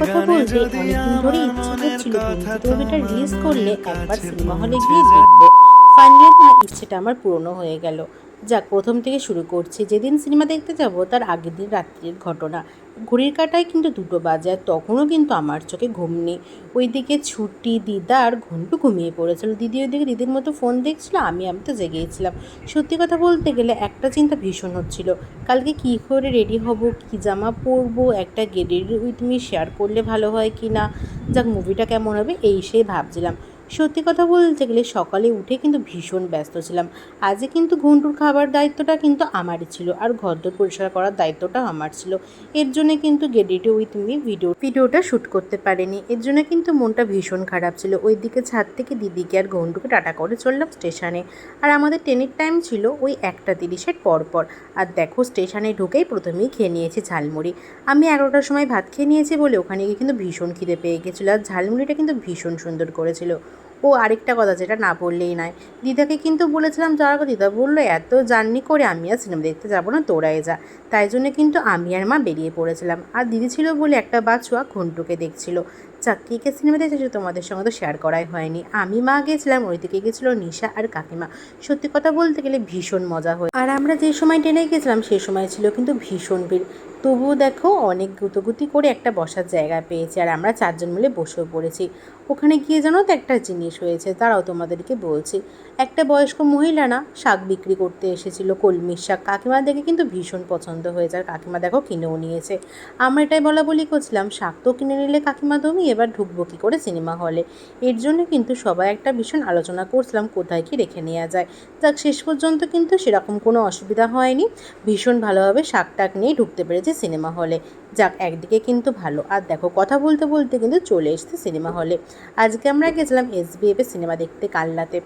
কথা বলতে অনেকদিন ধরে ইচ্ছে করছিল ধূমকেতু মুভিটা রিলিজ করলে একবার সিনেমা হলে গিয়ে দেখব। ফাইনালি না, ইচ্ছেটা আমার পূরণও হয়ে গেল। যাক, প্রথম থেকে শুরু করছি। যেদিন সিনেমা দেখতে যাব, তার আগের দিন রাত্রির ঘটনা। ঘড়ির কাটায় কিন্তু দুটো বাজে, আর তখনও কিন্তু আমার চোখে ঘুম নেই। ওইদিকে ছুটি দিদা আর ঘন্টু ঘুমিয়ে পড়েছিল। দিদি ওইদিকে দিদির মতো ফোন দেখছিল, আমি আমি তো জেগেছিলাম। সত্যি কথা বলতে গেলে একটা চিন্তা ভীষণ হচ্ছিল। কালকে কী করে রেডি হব, কী জামা পরবো, একটা গেডের উইথ মি শেয়ার করলে ভালো হয় কি না যাক মুভিটা কেমন হবে, এই সেই ভাবছিলাম। সত্যি কথা বলতে গেলে সকালে উঠে কিন্তু ভীষণ ব্যস্ত ছিলাম। আজকে কিন্তু ঘন্টুর খাবার দায়িত্বটা কিন্তু আমারই ছিল আর ঘরদোর পরিষ্কার করার দায়িত্বটা আমার ছিল। এর জন্য কিন্তু গেডিটে উইথ মি ভিডিও ভিডিওটা শ্যুট করতে পারিনি। এর জন্য কিন্তু মনটা ভীষণ খারাপ ছিল। ওই দিকে ছাদ থেকে দিদিকে আর ঘন্টুকে টাটা করে চললাম স্টেশনে। আর আমাদের ট্রেনের টাইম ছিল ওই একটা তিরিশের পর পর আর দেখো স্টেশনে ঢুকেই প্রথমেই খেয়ে নিয়েছি ঝালমুড়ি। আমি এগারোটার সময় ভাত খেয়ে নিয়েছি বলে ওখানে গিয়ে কিন্তু ভীষণ খিদে পেয়ে গেছিল। আর ঝালমুড়িটা কিন্তু ভীষণ সুন্দর করেছিল। ও আরেকটা কথা যেটা না বললেই নয়। দিদাকে কিন্তু বলেছিলাম যাওয়ার কথা দিদা বলল, এত জার্নি করে আমি আর সিনেমা দেখতে যাব না, তোরাই যা। তাই জন্য কিন্তু আমি আর মা বেরিয়ে পড়েছিলাম। আর দিদি ছিল বলে একটা বাছুয়া ঘন্টুকে দেখছিল। যাক কে কে সিনেমা দেখেছে তোমাদের সঙ্গে তো শেয়ার করাই হয়নি। আমি মা গেছিলাম ওই দিকে গেছিল নিশা আর কাকিমা। সত্যি কথা বলতে গেলে ভীষণ মজা হয় আর আমরা যে সময় ট্রেনে গেছিলাম সেই সময় ছিল কিন্তু ভীষণ ভিড়। তবুও দেখো, অনেক গুতগুতি করে একটা বসার জায়গা পেয়েছি আর আমরা চারজন মিলে বসেও পড়েছি। ওখানে গিয়ে জানো তো একটা জিনিস হয়েছে তারাও তোমাদেরকে বলছি। একটা বয়স্ক মহিলা না শাক বিক্রি করতে এসেছিল, কলমির শাক। কাকিমা দেখে কিন্তু ভীষণ পছন্দ হয়েছে। আর কাকিমা দেখো কিনেও নিয়েছে। আমরা এটাই বলা বলি করছিলাম, শাক তো কিনে নিলে কাকিমা তুমি এবার ঢুকবো কী করে সিনেমা হলে। এর জন্য কিন্তু সবাই একটা ভীষণ আলোচনা করছিলাম, কোথায় কি রেখে নেওয়া যায়। যাক, শেষ পর্যন্ত কিন্তু সেরকম কোনো অসুবিধা হয়নি। ভীষণ ভালোভাবে শাক টাক নিয়ে ঢুকতে পেরেছি সিনেমা হলে। যাক, একদিকে কিন্তু ভালো। আর দেখো, কথা বলতে বলতে কিন্তু চলে এসছে সিনেমা হলে। আজকে আমরা গেছিলাম এস এ সিনেমা দেখতে কাল্লাতে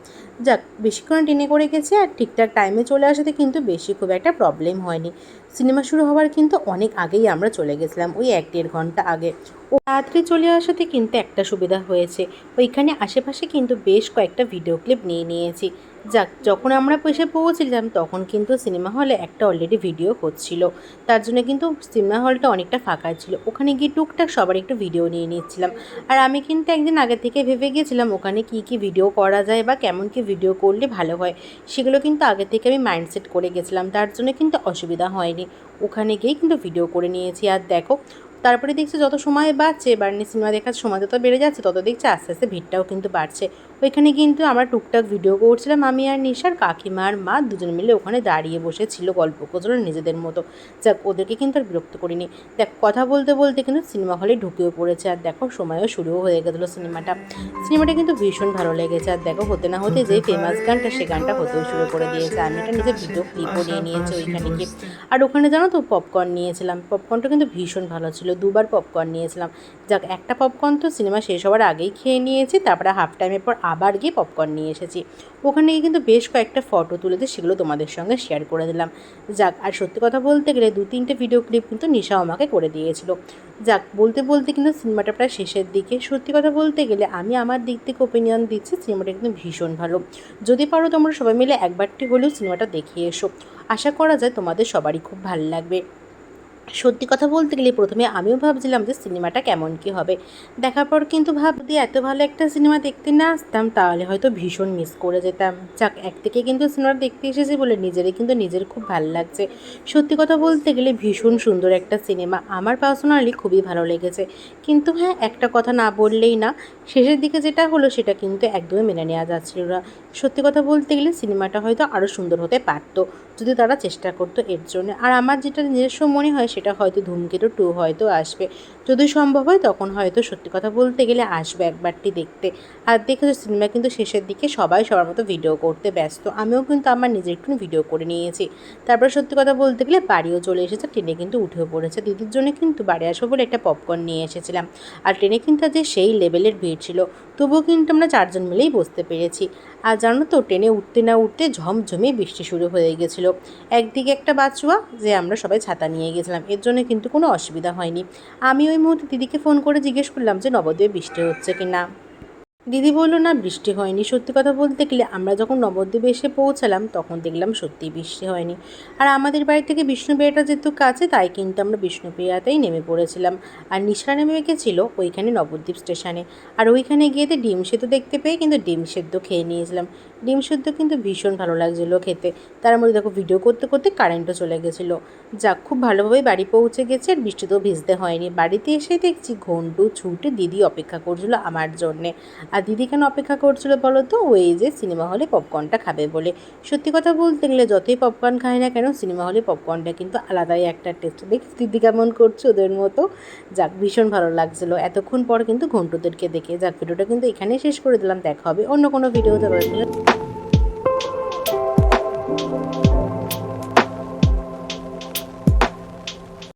যাক, বেশিক্ষণ ট্রেনে করে গেছি আর ঠিকঠাক টাইমে চলে আসাতে কিন্তু বেশি খুব একটা প্রবলেম হয়নি। সিনেমা শুরু হওয়ার কিন্তু অনেক আগেই আমরা চলে গেছিলাম, ওই এক দেড় ঘণ্টা আগে। তাড়াতাড়ি চলে আসাতে কিন্তু একটা সুবিধা হয়েছে। ওইখানে আশেপাশে কিন্তু বেশ কয়েকটা ভিডিও ক্লিপ নিয়ে নিয়েছি। যাক, যখন আমরা এসে পৌঁছেছিলাম তখন কিন্তু সিনেমা হলে একটা অলরেডি ভিডিও হচ্ছিল। তার জন্য কিন্তু সিনেমা হলটা অনেকটা ফাঁকা ছিল। ওখানে গিয়ে টুকটাক সবার একটু ভিডিও নিয়ে নিচ্ছিলাম। আর আমি কিন্তু একদিন আগে থেকে ভেবে গিয়েছিলাম ওখানে কি কি ভিডিও করা যায় বা কেমন কি ভিডিও করলে ভালো হয়, সেগুলো কিন্তু আগে থেকে আমি মাইন্ডসেট করে গেছিলাম। তার জন্য কিন্তু অসুবিধা হয়নি। ওখানে গিয়েই কিন্তু ভিডিও করে নিয়েছি। আর দেখো তারপরে দেখছি যত সময় বাড়ছে বার্নি সিনেমা দেখার সময় যত বেড়ে যাচ্ছে, তত দেখছি আস্তে আস্তে ভিড়টাও কিন্তু বাড়ছে। ওইখানে কিন্তু আমরা টুকটাক ভিডিও করছিলাম, আমি আর নিশার কাকিমা আর মা দুজন মিলে ওখানে দাঁড়িয়ে বসে ছিল গল্প করছিল নিজেদের মতো। যাক, ওদেরকে কিন্তু আর বিরক্ত করিনি। দেখ, কথা বলতে বলতে কিন্তু সিনেমা হলে ঢুকেও পড়েছে, আর দেখো সময়ও শুরুও হয়ে গেছিল সিনেমাটা সিনেমাটা কিন্তু ভীষণ ভালো লেগেছে, আর দেখো হতে না হতে যে ফেমাস গানটা, সে গানটা হতেও শুরু করে দিয়েছে। আমি এটা নিজের ভিডিও ক্লিপও নিয়ে নিয়েছি ওইখানে গিয়ে। আর ওখানে জানো তো পপকর্ন নিয়েছিলাম পপকর্নটা কিন্তু ভীষণ ভালো ছিল। দুবার পপকর্ন নিয়েছিলাম। যাক, একটা পপকর্ন তো সিনেমা শেষ হওয়ার আগেই খেয়ে নিয়েছি, তারপরে হাফ টাইমের পর আবার গিয়ে পপকর্ন নিয়ে এসেছি। ওখানে গিয়ে কিন্তু বেশ কয়েকটা ফটো তুলেছে সেগুলো তোমাদের সঙ্গে শেয়ার করে দিলাম। যাক, আর সত্যি কথা বলতে গেলে দু তিনটে ভিডিও ক্লিপ কিন্তু নিশা আমাকে করে দিয়েছিল। যাক, বলতে বলতে কিন্তু সিনেমাটা প্রায় শেষের দিকে। সত্যি কথা বলতে গেলে আমি আমার দিক থেকে ওপিনিয়ন দিচ্ছি সিনেমাটা কিন্তু ভীষণ ভালো। যদি পারো তোমরা সবাই মিলে একবারটি হলেও সিনেমাটা দেখিয়ে এসো। আশা করা যায় তোমাদের সবারই খুব ভালো লাগবে। সত্যি কথা বলতে গেলে প্রথমে আমিও ভাবছিলাম যে সিনেমাটা কেমন কি হবে। দেখার পর কিন্তু ভাবদি এত ভালো একটা সিনেমা দেখতে না আসতাম, তাহলে হয়তো ভীষণ মিস করে যেতাম। যাক, এক থেকে কিন্তু সিনেমাটা দেখতে এসেছি বলে নিজেরই কিন্তু নিজের খুব ভালো লাগছে। সত্যি কথা বলতে গেলে ভীষণ সুন্দর একটা সিনেমা। আমার পার্সোনালি খুবই ভালো লেগেছে। কিন্তু হ্যাঁ একটা কথা না বললেই না, শেষের দিকে যেটা হলো সেটা কিন্তু একদমই মেনে নেওয়া যাচ্ছিল না। সত্যি কথা বলতে গেলে সিনেমাটা হয়তো আরও সুন্দর হতে পারতো যদি তারা চেষ্টা করতো এর জন্য। আর আমার যেটা নিজস্ব মনে হয় সেটা হয়তো ধূমকেতু টু হয়তো আসবে। যদি সম্ভব হয় তখন হয়তো সত্যি কথা বলতে গেলে আসবে একবারটি দেখতে। আর দেখে দেখেছ, সিনেমা কিন্তু শেষের দিকে সবাই সবার মতো ভিডিও করতে ব্যস্ত। আমিও কিন্তু আমার নিজের একটু ভিডিও করে নিয়েছি। তারপর সত্যি কথা বলতে গেলে বাড়িও চলে এসেছে, ট্রেনে কিন্তু উঠেও পড়েছে। দিদির জন্য কিন্তু বাড়ি আসব বলে একটা পপকর্ন নিয়ে এসেছিলাম। আর ট্রেনে কিন্তু যে সেই লেভেলের ভিড় ছিল। তবুও কিন্তু আমরা চারজন মিলেই বসতে পেরেছি। আর জানো তো, ট্রেনে উঠতে না উঠতে ঝমঝমে বৃষ্টি শুরু হয়ে গেছিল। একদিকে একটা বাচুয়া যে আমরা সবাই ছাতা নিয়ে গেছিলাম। এর জন্য কিন্তু কোনো অসুবিধা হয়নি। আমি ওই মুহূর্তে দিদিকে ফোন করে জিজ্ঞেস করলাম যে নবদ্বীপে বৃষ্টি হচ্ছে কি না দিদি বলল, না, বৃষ্টি হয়নি। সত্যি কথা বলতে গেলে আমরা যখন নবদ্বীপে এসে পৌঁছালাম, তখন দেখলাম সত্যিই বৃষ্টি হয়নি। আর আমাদের বাড়ি থেকে বিষ্ণুপ্রিয়াটা যেহেতু কাছে, তাই কিন্তু আমরা বিষ্ণুপ্রিয়াতেই নেমে পড়েছিলাম। আর নিশা নেমে গেছিল ওইখানে নবদ্বীপ স্টেশনে। আর ওইখানে গিয়ে তো ডিম সেদ্ধ দেখতে পেয়ে কিন্তু ডিম সেদ্ধ খেয়ে নিয়েছিলাম। ডিম সেদ্ধ কিন্তু ভীষণ ভালো লাগছিল খেতে। তার মধ্যে দেখো, ভিডিও করতে করতে কারেন্টও চলে গেছিল। যাক, খুব ভালোভাবে বাড়ি পৌঁছে গেছে আর বৃষ্টিতেও ভিজতে হয়নি। বাড়িতে এসে দেখছি ঘন্টু, ছুটে দিদি অপেক্ষা করছিল আমার জন্যে। আর দিদি কেন অপেক্ষা করছিল বলো তো? ওই যে সিনেমা হলে পপকর্নটা খাবে বলে। সত্যি কথা বলতে গেলে যতই পপকর্ন খায় না কেন, সিনেমা হলে পপকর্নটা কিন্তু আলাদাই একটা টেস্ট দেখ দিদি কেমন করছে ওদের মতো। যাক, ভীষণ ভালো লাগছিল। এতক্ষণ পর কিন্তু ঘন্টুদেরকে দেখে, যাক, ভিডিওটা কিন্তু এখানেই শেষ করে দিলাম। দেখা হবে অন্য কোনো ভিডিওতে।